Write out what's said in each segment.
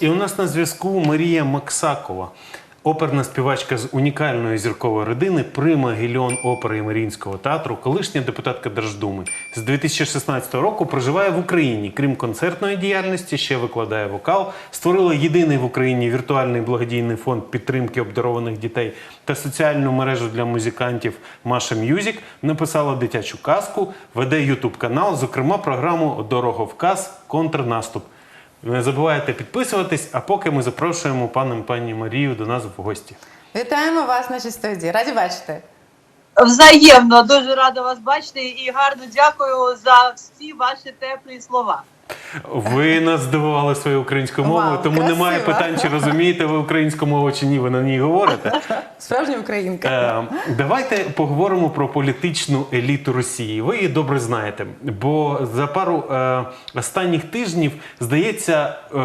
І у нас на зв'язку Марія Максакова, оперна співачка з унікальної зіркової родини, прима Гільон опери і Маріїнського театру, колишня депутатка Держдуми. З 2016 року проживає в Україні. Крім концертної діяльності, ще викладає вокал, створила єдиний в Україні віртуальний благодійний фонд підтримки обдарованих дітей та соціальну мережу для музикантів Маша М'юзік. Написала дитячу казку, веде ютуб канал, зокрема програму Дороговказ Контрнаступ. Не забувайте підписуватись, а поки ми запрошуємо пана і пані Марію до нас в гості. Вітаємо вас в нашій студії. Раді бачити. Взаємно дуже рада вас бачити і гарно дякую за всі ваші теплі слова. Ви нас здивували своєю українською мовою, Вау, тому красиво. немає питань, чи розумієте ви українську мову чи ні. Ви на ній говорите. Справжня українка. Е, давайте поговоримо про політичну еліту Росії. Ви її добре знаєте, бо за пару е, останніх тижнів здається. Е,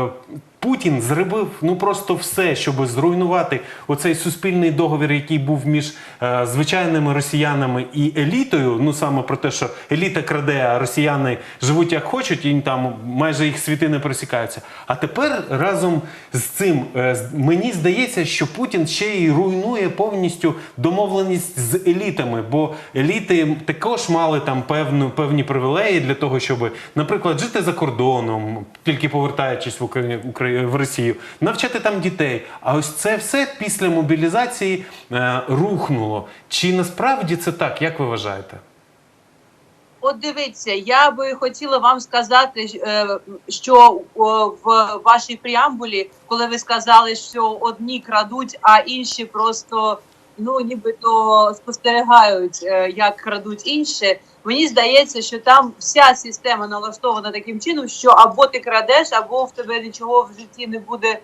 Путін зробив ну просто все, щоб зруйнувати оцей суспільний договір, який був між е, звичайними росіянами і елітою. Ну саме про те, що еліта краде, а росіяни живуть як хочуть, і там майже їх світи не просікаються. А тепер разом з цим е, мені здається, що Путін ще й руйнує повністю домовленість з елітами, бо еліти також мали там певну певні привілеї для того, щоб, наприклад, жити за кордоном, тільки повертаючись в Україну Украї- в Росію, навчати там дітей. А ось це все після мобілізації е, рухнуло. Чи насправді це так? Як ви вважаєте? От дивіться, я би хотіла вам сказати, е, що в вашій преамбулі, коли ви сказали, що одні крадуть, а інші просто ну нібито спостерігають, е, як крадуть інші. Мені здається, що там вся система налаштована таким чином, що або ти крадеш, або в тебе нічого в житті не буде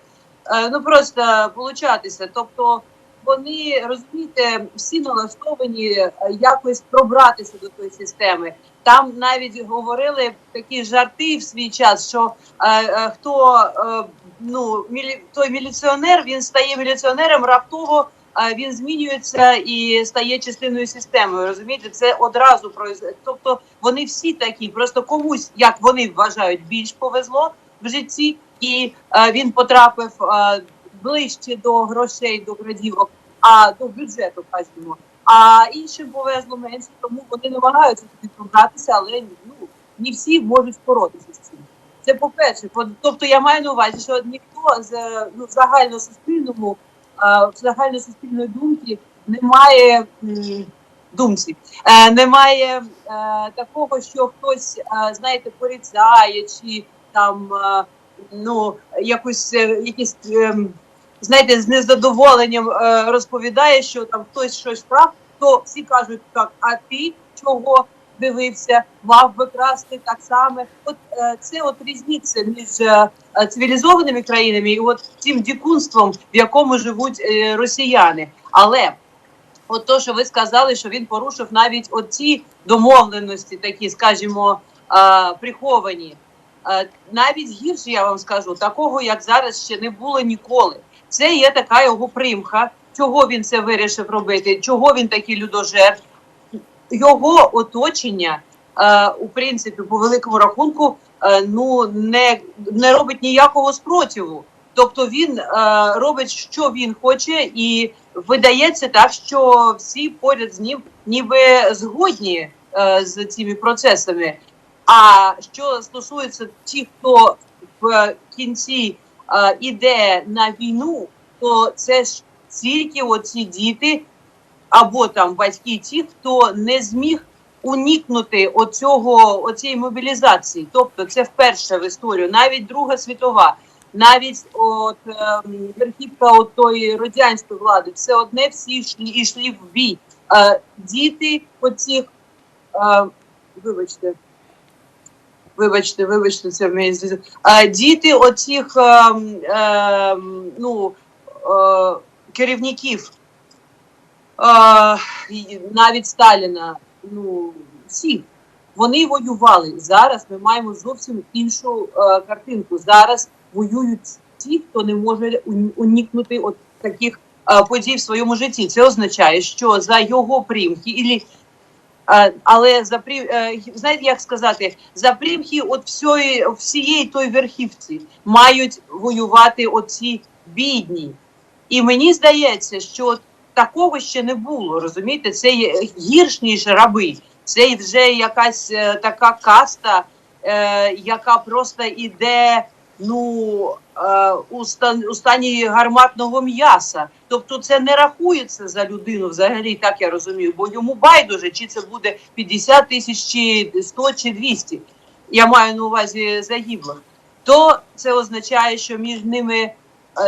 е, ну просто получатися. Тобто вони розумієте, всі налаштовані е, якось пробратися до тої системи. Там навіть говорили такі жарти в свій час, що е, е, хто е, ну мілі, той міліціонер він стає міліціонером раптово. Він змінюється і стає частиною системи. Розумієте, це одразу произ- Тобто вони всі такі, просто комусь, як вони вважають, більш повезло в житті, і е, він потрапив е, ближче до грошей, до градівок, а до бюджету, кажемо. А іншим повезло менше, тому вони намагаються туди пробратися, але ну не всі можуть боротися з цим. Це По- тобто я маю на увазі, що ніхто з ну, в загальносуспільному, е, в загальносуспільної думки немає думці. Е, немає е, такого, що хтось, е, знаєте, порицає чи там ну якось е, якісь. знаєте, з незадоволенням розповідає, що там хтось щось прав, то всі кажуть так, а ти чого дивився, мав би красти так само. От е, це от різниця між е, цивілізованими країнами і от цим дикунством, в якому живуть е, росіяни. Але от то, що ви сказали, що він порушив навіть оці домовленості, такі, скажімо, приховані. Навіть гірше я вам скажу, такого як зараз ще не було ніколи. Це є така його примха. Чого він це вирішив робити? Чого він такий людожер? Його оточення, е, у принципі, по великому рахунку, е, ну не, не робить ніякого спротиву. Тобто він е, робить, що він хоче, і видається так, що всі поряд з ним ніби згодні з цими процесами. А що стосується тих, хто в кінці іде на війну, то це ж тільки оці діти або там батьки ті, хто не зміг уникнути оцього, оцієї мобілізації. Тобто це вперше в історію, навіть Друга світова, навіть от ем, верхівка от тої радянської влади, все одне всі йшли, йшли в бій. Е, діти оцих, е, вибачте, вибачте, вибачте, це в мене зв'язок. Е, діти оцих ем, ем, ну, е, керівників, е, навіть Сталіна, ну, всіх, вони воювали. Зараз ми маємо зовсім іншу е, картинку. Зараз воюють ті, хто не може уникнути от таких е, подій в своєму житті. Це означає, що за його примхи, ілі Е, Але запрі... е, знаєте, як сказати, запрімхи от всієї, всієї той верхівці мають воювати оці бідні. І мені здається, що такого ще не було. Розумієте, це є гірш ніж раби. Це вже якась е, така каста, е, яка просто іде ну, е, у, стан, у стані гарматного м'яса. Тобто це не рахується за людину взагалі, так я розумію, бо йому байдуже, чи це буде 50 тисяч, чи 100, чи 200. Я маю на увазі загиблих. То це означає, що між ними е,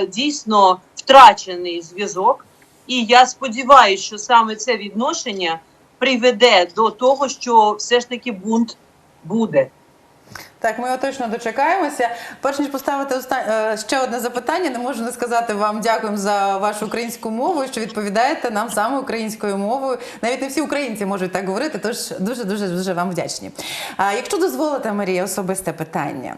дійсно втрачений зв'язок. І я сподіваюся, що саме це відношення приведе до того, що все ж таки бунт буде. Так, ми його точно дочекаємося. Перш ніж поставити оста- е, ще одне запитання, не можу не сказати вам дякуємо за вашу українську мову, що відповідаєте нам саме українською мовою. Навіть не всі українці можуть так говорити, тож дуже дуже дуже вам вдячні. А якщо дозволите, Марія, особисте питання.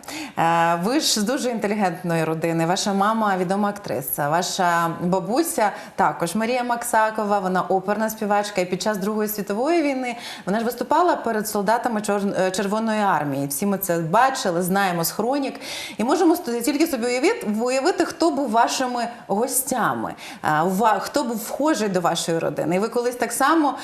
Ви ж з дуже інтелігентної родини. Ваша мама відома актриса, ваша бабуся також Марія Максакова. Вона оперна співачка. І під час Другої світової війни вона ж виступала перед солдатами Чор- е, Червоної армії. Всі ми це бачили, знаємо з хронік. І можемо тільки собі уявити, хто був вашими гостями, хто був вхожий до вашої родини. І ви колись так само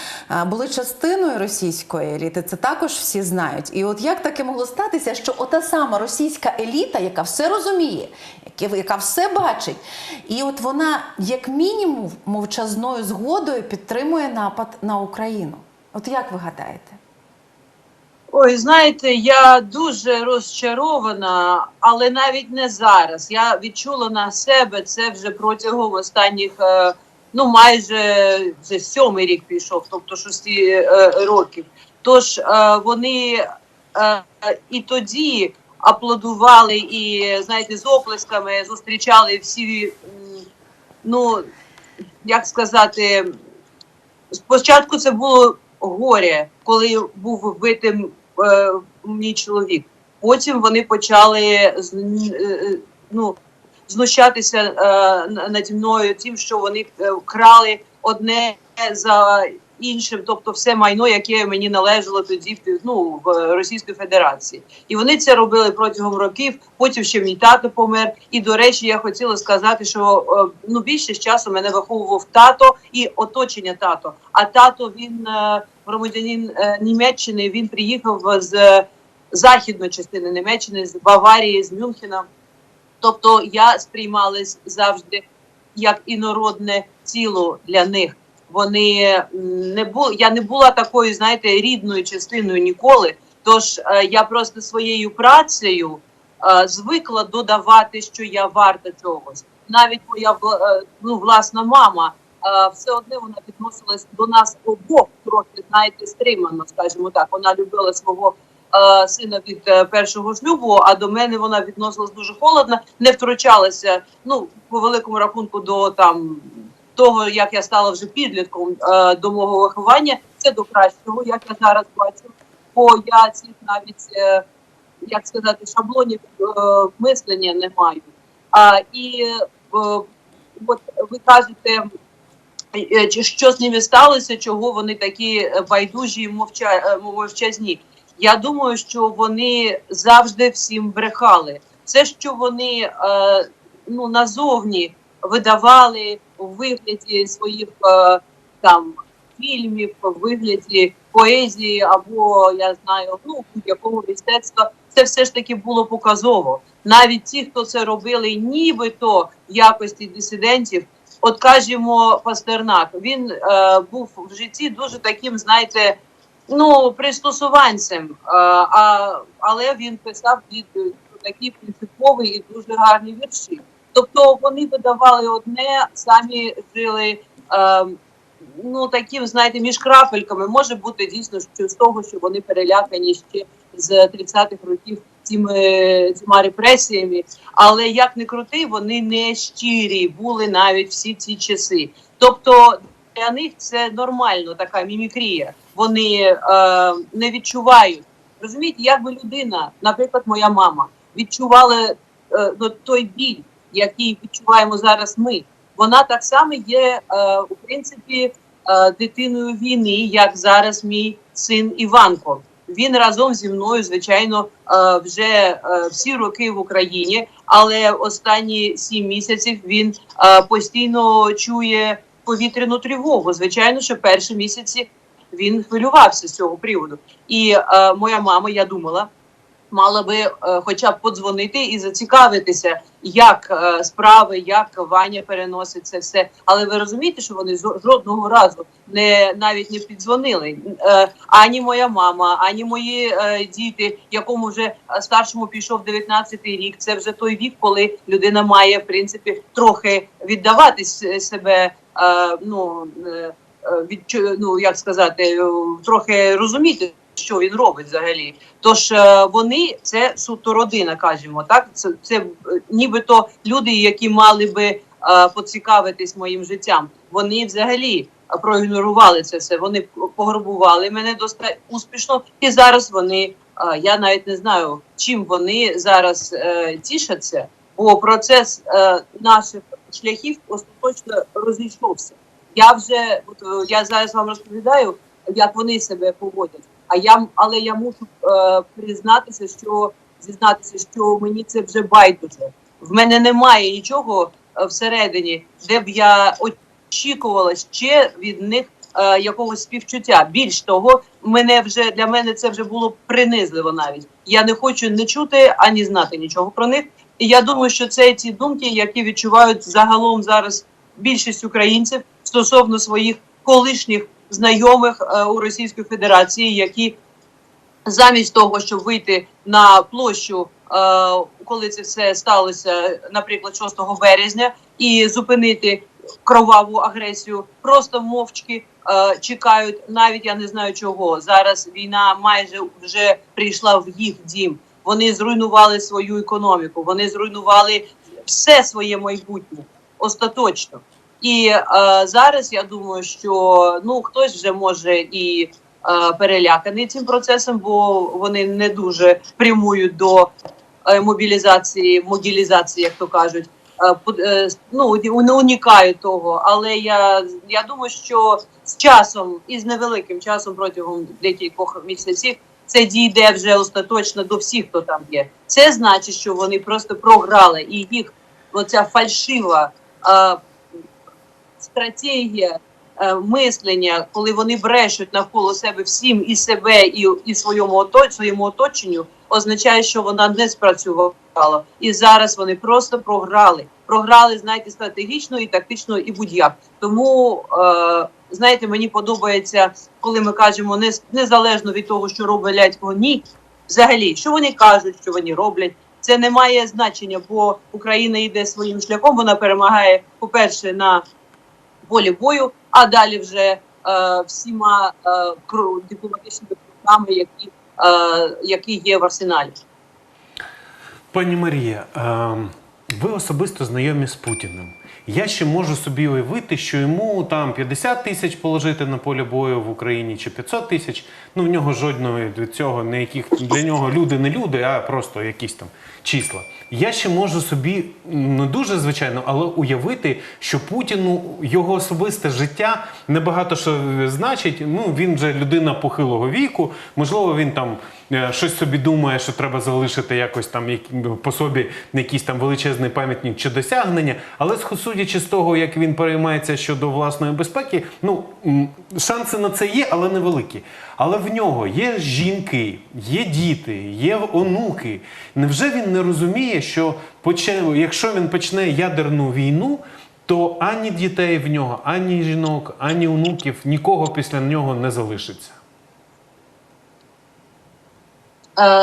були частиною російської еліти. Це також всі знають. І от як таке могло статися, що ота сама російська еліта, яка все розуміє, яка все бачить, і от вона, як мінімум, мовчазною згодою підтримує напад на Україну. От як ви гадаєте? Ой, знаєте, я дуже розчарована, але навіть не зараз. Я відчула на себе це вже протягом останніх, е, ну майже вже сьомий рік пішов, тобто шості е, років. Тож е, вони і тоді аплодували і знаєте, з оплесками зустрічали всі, ну як сказати, спочатку це було горе, коли був вбитим мій чоловік. Потім вони почали е, ну, знущатися е, на- наді мною тим, що вони е, крали одне за іншим, тобто все майно, яке мені належало тоді ну, в Російській Федерації. І вони це робили протягом років. Потім ще мій тато помер. І до речі, я хотіла сказати, що е, ну більше часу мене виховував тато і оточення тато. А тато він е, громадянин е, Німеччини. Він приїхав з західної частини Німеччини, з Баварії, з Мюнхена. Тобто я сприймалась завжди як інородне тіло для них. Вони не бу, я не була такою, знаєте, рідною частиною ніколи. Тож е, я просто своєю працею е, звикла додавати, що я варта чогось. Навіть моя е, ну, власна мама все одне вона відносилась до нас обох трохи, знаєте, стримано, скажімо так. Вона любила свого сина від першого шлюбу, а до мене вона відносилась дуже холодно, не втручалася. Ну, по великому рахунку, до там того, як я стала вже підлітком е, до мого виховання, це до кращого, як я зараз бачу. Бо я цих навіть е, як сказати, шаблонів е, мислення не маю. А, і от ви кажете, що з ними сталося, чого вони такі байдужі і мовча, мовчазні. Я думаю, що вони завжди всім брехали. Це, що вони ну, назовні видавали у вигляді своїх е, там фільмів, у вигляді поезії або я знаю, ну будь-якого мистецтва, це все ж таки було показово. Навіть ті, хто це робили, нібито якості дисидентів. От кажемо Пастернак, він е, був в житті дуже таким, знаєте, ну пристосуванцем, е, а, але він писав від такі принципові і дуже гарні вірші. Тобто вони видавали одне, самі жили е, ну таким, знаєте, між крапельками. Може бути дійсно що з того, що вони перелякані ще з 30-х років цими, цими репресіями. Але як не крути, вони не щирі були навіть всі ці часи. Тобто для них це нормально, така мімікрія. Вони е, не відчувають. Розумієте, як би людина, наприклад, моя мама, відчувала е, ну, той біль, який відчуваємо зараз ми. Вона так само є, е, у принципі, е, дитиною війни, як зараз мій син Іванко. Він разом зі мною, звичайно, е, вже всі роки в Україні, але останні сім місяців він постійно чує повітряну тривогу. Звичайно, що перші місяці він хвилювався з цього приводу. І моя мама, я думала, мала би е, хоча б подзвонити і зацікавитися, як е, справи, як Ваня переносить це все. Але ви розумієте, що вони жо- жодного разу не навіть не піддзвонили. Е, ані моя мама, ані мої діти, якому вже старшому пішов 19-й рік. Це вже той вік, коли людина має в принципі трохи віддавати себе. Ну е, е, ну як сказати, трохи розуміти, що він робить взагалі. Тож е, вони це суто родина, кажемо, так це, це е, нібито люди, які мали би е, поцікавитись моїм життям. Вони взагалі проігнорували це все. Вони пограбували мене досить успішно, і зараз вони. Я навіть не знаю, чим вони зараз е, тішаться, бо процес е, наших шляхів остаточно розійшовся. Я вже от, я зараз вам розповідаю, як вони себе поводять. А я але я мушу е, признатися, що зізнатися, що мені це вже байдуже. В мене немає нічого е, всередині, де б я очікувала ще від них е, якогось співчуття. Більш того, мене вже для мене це вже було принизливо. Навіть я не хочу не чути ані знати нічого про них. І я думаю, що це ті думки, які відчувають загалом зараз більшість українців стосовно своїх колишніх знайомих е, у Російській Федерації, які замість того, щоб вийти на площу, е, коли це все сталося, наприклад, 6 березня, і зупинити кроваву агресію, просто мовчки е, чекають. Навіть я не знаю чого. Зараз війна майже вже прийшла в їх дім. Вони зруйнували свою економіку, вони зруйнували все своє майбутнє остаточно. І е, зараз я думаю, що ну хтось вже може і е, переляканий цим процесом, бо вони не дуже прямують до е, мобілізації, могілізації, як то кажуть. Е, е, ну не унікають того. Але я, я думаю, що з часом і з невеликим часом протягом декількох місяців це дійде вже остаточно до всіх, хто там є. Це значить, що вони просто програли, і їх оця фальшива е, стратегія е, мислення, коли вони брешуть навколо себе всім і себе, і, і своєму ото- своєму оточенню, означає, що вона не спрацювала. І зараз вони просто програли. Програли, знаєте, стратегічно і тактично, і будь-як. Тому е, знаєте, мені подобається, коли ми кажемо не незалежно від того, що роблять вони, взагалі, що вони кажуть, що вони роблять. Це не має значення, бо Україна йде своїм шляхом. Вона перемагає, по-перше, на полі бою, а далі вже е, всіма е, дипломатичними кроками, які, е, які є в арсеналі. Пані Марія, е, ви особисто знайомі з Путіним. Я ще можу собі уявити, що йому там 50 тисяч положити на полі бою в Україні чи 500 тисяч. Ну в нього жодного від цього ніяких для нього люди не люди, а просто якісь там числа. Я ще можу собі не дуже звичайно, але уявити, що Путіну його особисте життя небагато що значить. Ну він вже людина похилого віку. Можливо, він там щось собі думає, що треба залишити якось там по собі якийсь там величезний пам'ятник чи досягнення. Але судячи з того, як він переймається щодо власної безпеки, ну шанси на це є, але невеликі. Але в нього є жінки, є діти, є онуки. Невже він не розуміє, що якщо він почне ядерну війну, то ані дітей в нього, ані жінок, ані онуків, нікого після нього не залишиться? Е,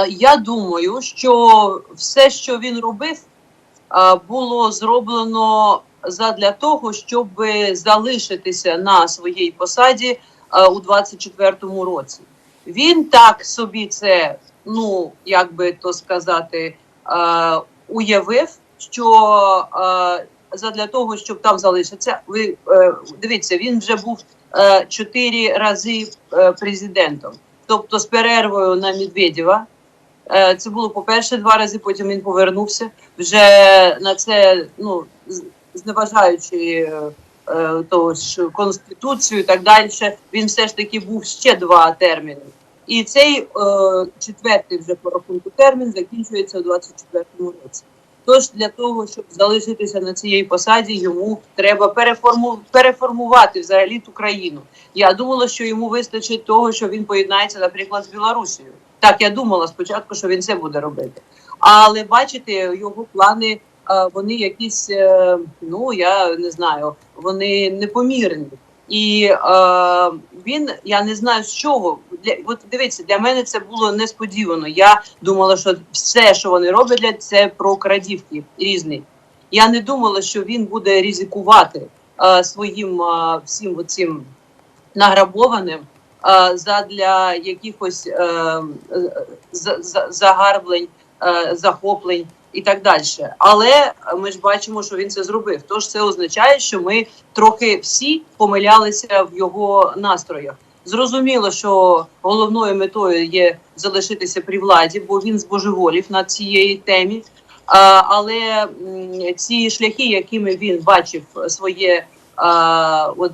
я думаю, що все, що він робив, е, було зроблено задля того, щоб залишитися на своїй посаді е, у 24-му році. Він так собі це, ну як би то сказати, е, уявив, що е, задля того, щоб там залишитися, ви е, дивіться, він вже був е, чотири рази е, президентом, тобто з перервою на Медведєва. Е, Це було по-перше два рази, потім він повернувся вже на це, ну зневажаючи е, того ж конституцію і так далі. Він все ж таки був ще два терміни. І цей е, четвертий вже по рахунку термін закінчується у 24-му році. Тож для того, щоб залишитися на цій посаді, йому треба переформу, переформувати взагалі ту країну. Я думала, що йому вистачить того, що він поєднається, наприклад, з Білорусією. Так, я думала спочатку, що він це буде робити. Але бачите, його плани е, вони якісь, е, ну я не знаю, вони непомірні. І е, він, я не знаю з чого. Для от дивіться, для мене це було несподівано. Я думала, що все, що вони роблять, це про крадівки різні. Я не думала, що він буде ризикувати е, своїм е, всім оцим награбованим е, задля якихось е, е, за- за- загарблень, е, захоплень і так далі. Але ми ж бачимо, що він це зробив. Тож це означає, що ми трохи всі помилялися в його настроях. Зрозуміло, що головною метою є залишитися при владі, бо він збожеволів на цієї темі. Але ці шляхи, якими він бачив своє от,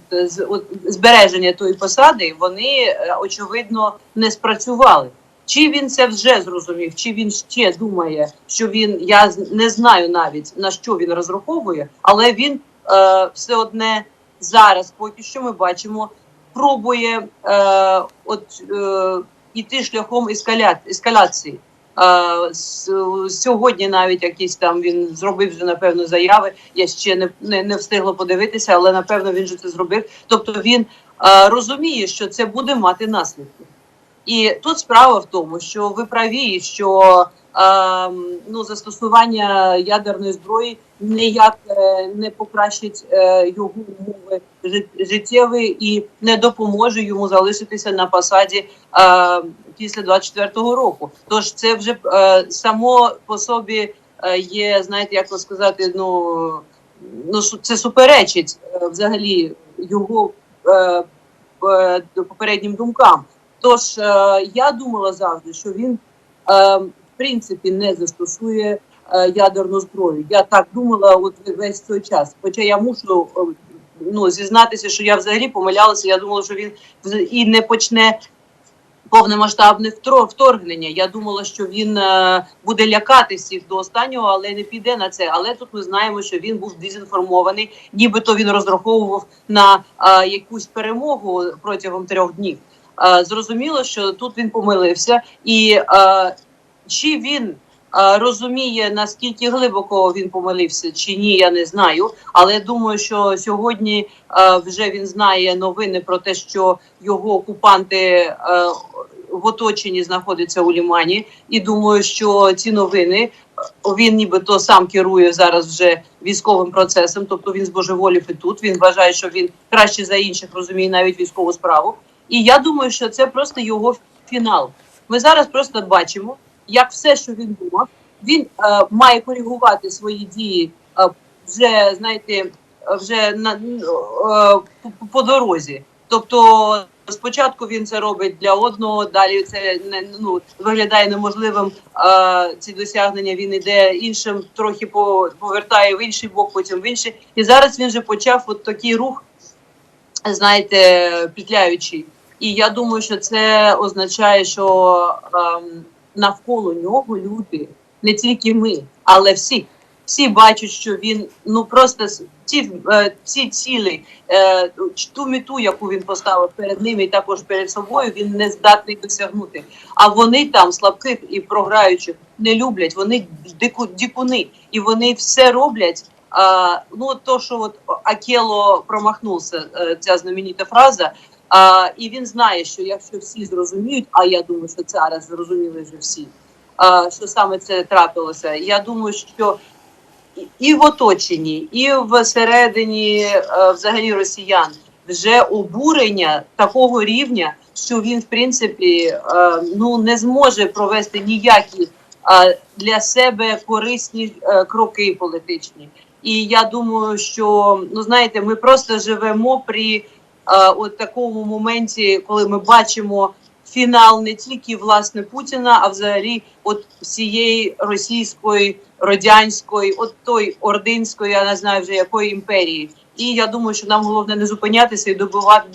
збереження тої посади, вони е, очевидно не спрацювали. Чи він це вже зрозумів, чи він ще думає, що він я не знаю навіть на що він розраховує, але він е, все одне зараз, поки що ми бачимо, пробує е, от е, іти шляхом ескаля... ескаляції. Е, сьогодні навіть якісь там він зробив вже напевно заяви. Я ще не, не, не встигла подивитися, але напевно він же це зробив. Тобто він е, розуміє, що це буде мати наслідки. І тут справа в тому, що ви праві, що е, ну, застосування ядерної зброї ніяк е, не покращить е, його умови жит- життєві і не допоможе йому залишитися на посаді е, після 24-го року. Тож це вже е, само по собі е, є, знаєте, як то сказати, ну, ну це суперечить е, взагалі його е, попереднім думкам. Тож е, я думала завжди, що він е, в принципі не застосує е, ядерну зброю. Я так думала от весь цей час. Хоча я мушу ну, зізнатися, що я взагалі помилялася. Я думала, що він і не почне повномасштабне вторгнення. Я думала, що він буде лякати всіх до останнього, але не піде на це. Але тут ми знаємо, що він був дезінформований, нібито він розраховував на якусь перемогу протягом трьох днів. Зрозуміло, що тут він помилився, і чи він розуміє наскільки глибоко він помилився, чи ні, я не знаю. Але думаю, що сьогодні вже він знає новини про те, що його окупанти в оточенні знаходяться у Лімані, і думаю, що ці новини він нібито сам керує зараз вже військовим процесом, тобто він збожеволів і тут. Він вважає, що він краще за інших розуміє навіть військову справу. І я думаю, що це просто його фінал. Ми зараз просто бачимо, як все, що він думав, він е, має коригувати свої дії е, вже, знаєте, вже на е, по, по дорозі. Тобто спочатку він це робить для одного, далі це не ну виглядає неможливим. Е, ці досягнення він іде іншим, трохи по, повертає в інший бок, потім в інший. І зараз він вже почав от такий рух, знаєте, петляючий. І я думаю, що це означає, що ем, навколо нього люди, не тільки ми, але всі. Всі бачать, що він ну просто ці, е, ці цілі, е, ту мету, яку він поставив перед ними, і також перед собою, він не здатний досягнути. А вони там слабких і програючих не люблять. Вони дику, дикуни, і вони все роблять. А, ну то, що от Акело промахнувся, е, ця знаменита фраза. А, і він знає, що якщо всі зрозуміють, а я думаю, що зараз зрозуміли вже всі, а, що саме це трапилося. Я думаю, що і- в оточенні, і всередині е, взагалі росіян вже обурення такого рівня, що він в принципі е, ну не зможе провести ніякі е, для себе корисні е, кроки політичні. І я думаю, що ну знаєте, ми просто живемо при от такому моменті, коли ми бачимо фінал не тільки власне Путіна, а взагалі от всієї російської, радянської, от той ординської, я не знаю вже якої імперії. І я думаю, що нам головне не зупинятися і добивати,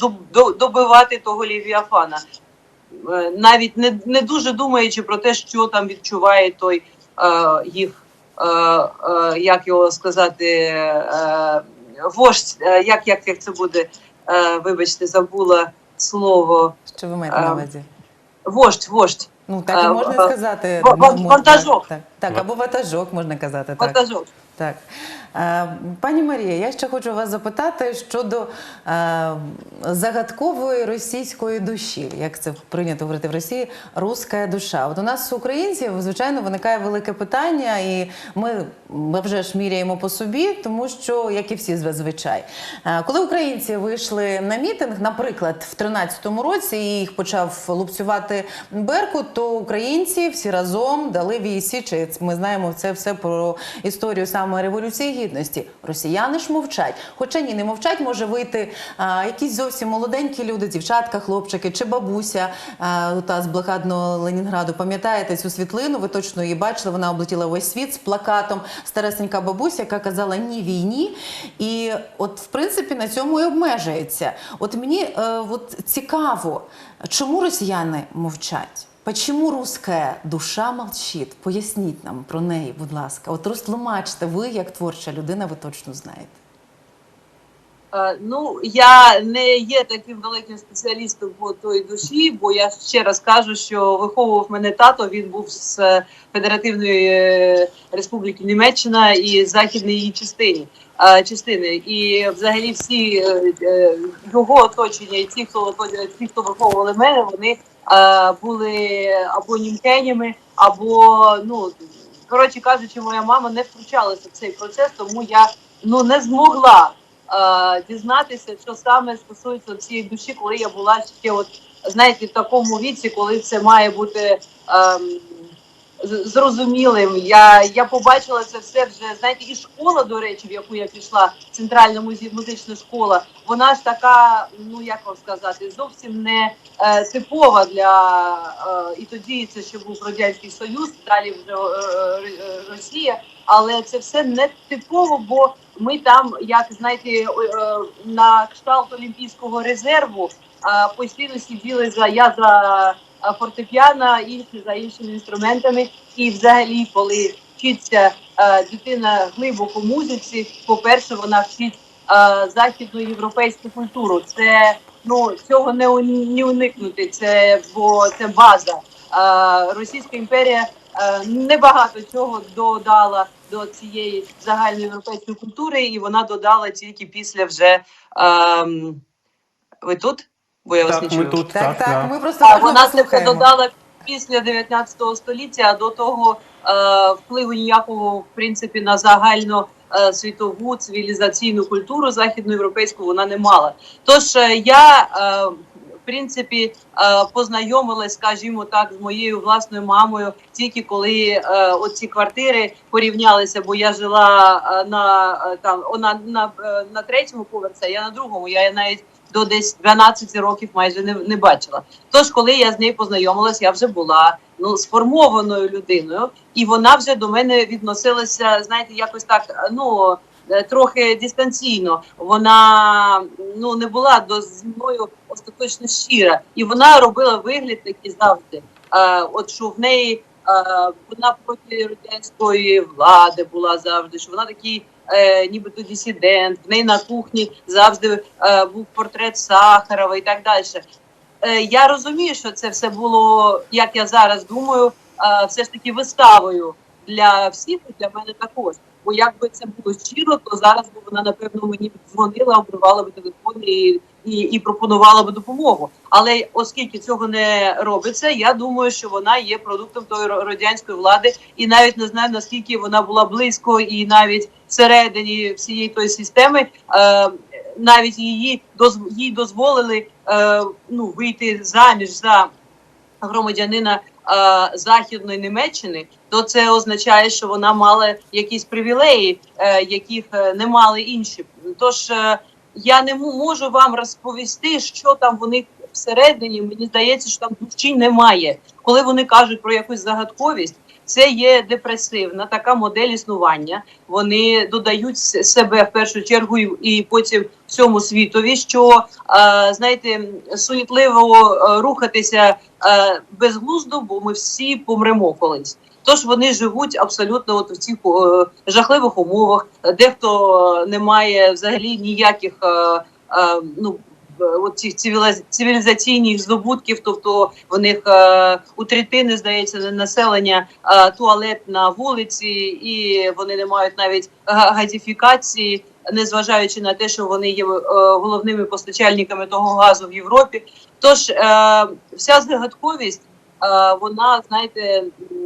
добивати того лівіафана. Е, навіть не, не дуже думаючи про те, що там відчуває той е, їх, е, е, як його сказати, е, вождь, е, як, як, як це буде, е, вибачте, забула слово. Що ви маєте на Ем, увазі? Вождь, вождь, Ну так і е, можна е, сказати. ва- ва- вантажок. Так, так, або ватажок можна казати. Так. Так. Е, Пані Марія, я ще хочу вас запитати щодо е, загадкової російської душі, як це прийнято говорити в Росії, руська душа. От у нас українців, звичайно, виникає велике питання, і ми, вже ж міряємо по собі, тому що, як і всі зазвичай, Е, коли українці вийшли на мітинг, наприклад, в 13-му році і їх почав лупцювати Беркут, то українці всі разом дали вісі. Ми знаємо це все про історію саме революції гідності. Росіяни ж мовчать. Хоча ні, не мовчать, може вийти а, якісь зовсім молоденькі люди, дівчатка, хлопчики чи бабуся а, та з блокадного Ленінграду. Пам'ятаєте цю світлину? Ви точно її бачили. Вона облетіла весь світ з плакатом. Старесенька бабуся, яка казала ні війні. І от, в принципі, на цьому і обмежується. От мені е, от цікаво, чому росіяни мовчать? Почему русская душа молчит? Поясніть нам про неї, будь ласка. От розтлумачте, ви як творча людина, ви точно знаєте. Е, Ну, я не є таким великим спеціалістом по той душі, бо я ще раз кажу, що виховував мене тато. Він був з е, Федеративної е, Республіки Німеччина і західної її частині. Е, Частини. І взагалі всі е, е, його оточення, і ті, хто ті, хто виховували мене, вони були або німкенями, або ну коротше кажучи, моя мама не втручалася в цей процес, тому я ну не змогла дізнатися, що саме стосується цієї душі, коли я була ще, от знаєте, в такому віці, коли це має бути ем, зрозумілим. Я, я побачила це все вже. Знаєте, і школа, до речі, в яку я пішла, центральна музична школа, вона ж така, ну як вам сказати, зовсім не е, типова для е, і тоді це ще був радянський союз, далі вже е, е, Росія. Але це все не типово, бо ми там, як знаєте, е, на кшталт Олімпійського резерву е, постійно сиділи за я за фортепіано, інші за іншими інструментами. І взагалі, коли вчиться е, дитина глибоко музиці, по-перше, вона вчить е, західну європейську культуру. Це ну цього не, уникнути. Це бо це база. Е, Російська імперія е, небагато чого додала до цієї загальноєвропейської культури, і вона додала тільки після вже ем, ви тут? Бо я вас не ми чую. тут. Так, так, Так, да. ми просто А вона це послухаємо. додала після 19 століття, а до того е, впливу ніякого в принципі на загальну е, світову цивілізаційну культуру західноєвропейську вона не мала. Тож е, я е, в принципі познайомилась, скажімо так, з моєю власною мамою тільки коли оці квартири порівнялися, бо я жила на там вона на, е, на третьому поверсі, а я на другому. Я навіть до десь 12 років майже не, не бачила. Тож, коли я з нею познайомилась, я вже була ну сформованою людиною, і вона вже до мене відносилася, знаєте, якось так, ну е, трохи дистанційно. Вона ну не була до зі мною остаточно щира, і вона робила вигляд такий завжди. Е, от що в неї е, вона проти радянської влади була завжди, що вона такий. Е, нібито дисидент, в неї на кухні завжди е, був портрет Сахарова і так далі. Е, я розумію, що це все було, як я зараз думаю, е, все ж таки виставою для всіх, і для мене також. Бо якби це було щиро, то зараз би вона напевно мені дзвонила, обривала би телефон і, і, і пропонувала би допомогу. Але оскільки цього не робиться, я думаю, що вона є продуктом тої радянської влади, і навіть не знаю наскільки вона була близько, і навіть всередині всієї тої системи. Е, навіть її їй дозволили е, ну, вийти заміж за громадянина е, Західної Німеччини, то це означає, що вона мала якісь привілеї, е, яких е, не мали інші. Тож е, я не можу вам розповісти, що там вони всередині мені здається, що там душі немає. Коли вони кажуть про якусь загадковість, це є депресивна така модель існування. Вони додають себе в першу чергу і, потім всьому світові, що е, знаєте, суетливо е, рухатися е, безглуздо, бо ми всі помремо колись. Тож вони живуть абсолютно от в цих е, жахливих умовах. Дехто не має взагалі ніяких е, е, ну. е, От цих цивілізаційних здобутків, тобто в них е, у третини здається на- населення е, туалет на вулиці, і вони не мають навіть га- газифікації, незважаючи на те, що вони є е, головними постачальниками того газу в Європі. Тож е, вся загадковість, е, вона знаєте,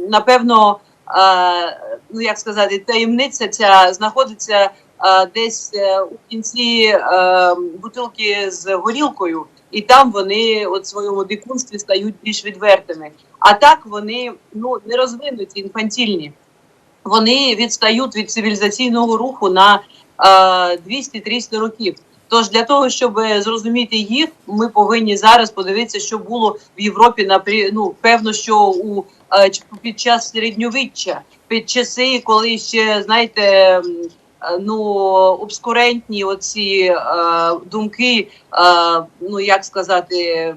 напевно, е, ну як сказати, таємниця ця знаходиться е, десь е, у кінці е, бутилки з горілкою, і там вони от в своєму дикунстві стають більш відвертими. А так вони ну не розвинуті, інфантільні. Вони відстають від цивілізаційного руху на е, 200-300 років. Тож для того, щоб зрозуміти їх, ми повинні зараз подивитися, що було в Європі напрі... ну, певно, що у е, під час середньовіччя, під часи, коли ще знаєте, е, ну обскурентні оці е, думки, е, ну як сказати. е,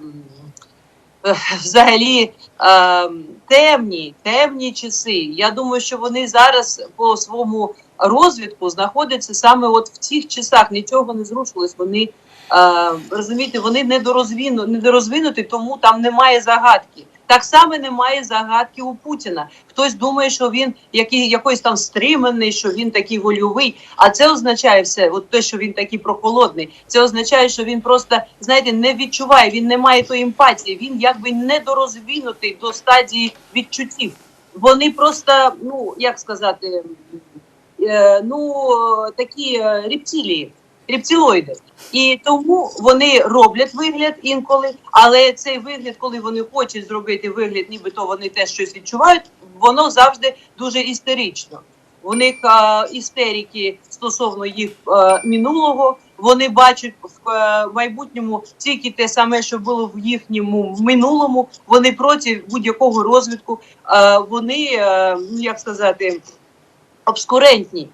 Взагалі е, темні, темні часи. Я думаю, що вони зараз по своєму розвідку знаходяться саме от в цих часах. Нічого не зрушилось. Вони е, розумієте, вони недорозвину, недорозвинуті, тому там немає загадки. Так само немає загадки у Путіна. Хтось думає, що він який, якийсь там стриманий, що він такий вольовий. А це означає все, от те, що він такий прохолодний. Це означає, що він просто знаєте, не відчуває, він не має тої емпатії. Він якби недорозвинутий до стадії відчуттів. Вони просто, ну як сказати, ну такі е, рептилії, рептилоїди. І тому вони роблять вигляд інколи, але цей вигляд, коли вони хочуть зробити вигляд, нібито вони теж щось відчувають, воно завжди дуже істерично. У них е, істерики стосовно їх е, минулого. Вони бачать в е, майбутньому тільки те саме, що було в їхньому минулому. Вони проти будь-якого розвитку. Е, вони, е, ну як сказати, обскурентні.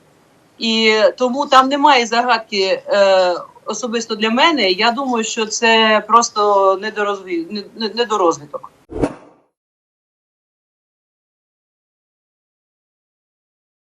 І тому там немає загадки е, особисто для мене. Я думаю, що це просто недорозвиток.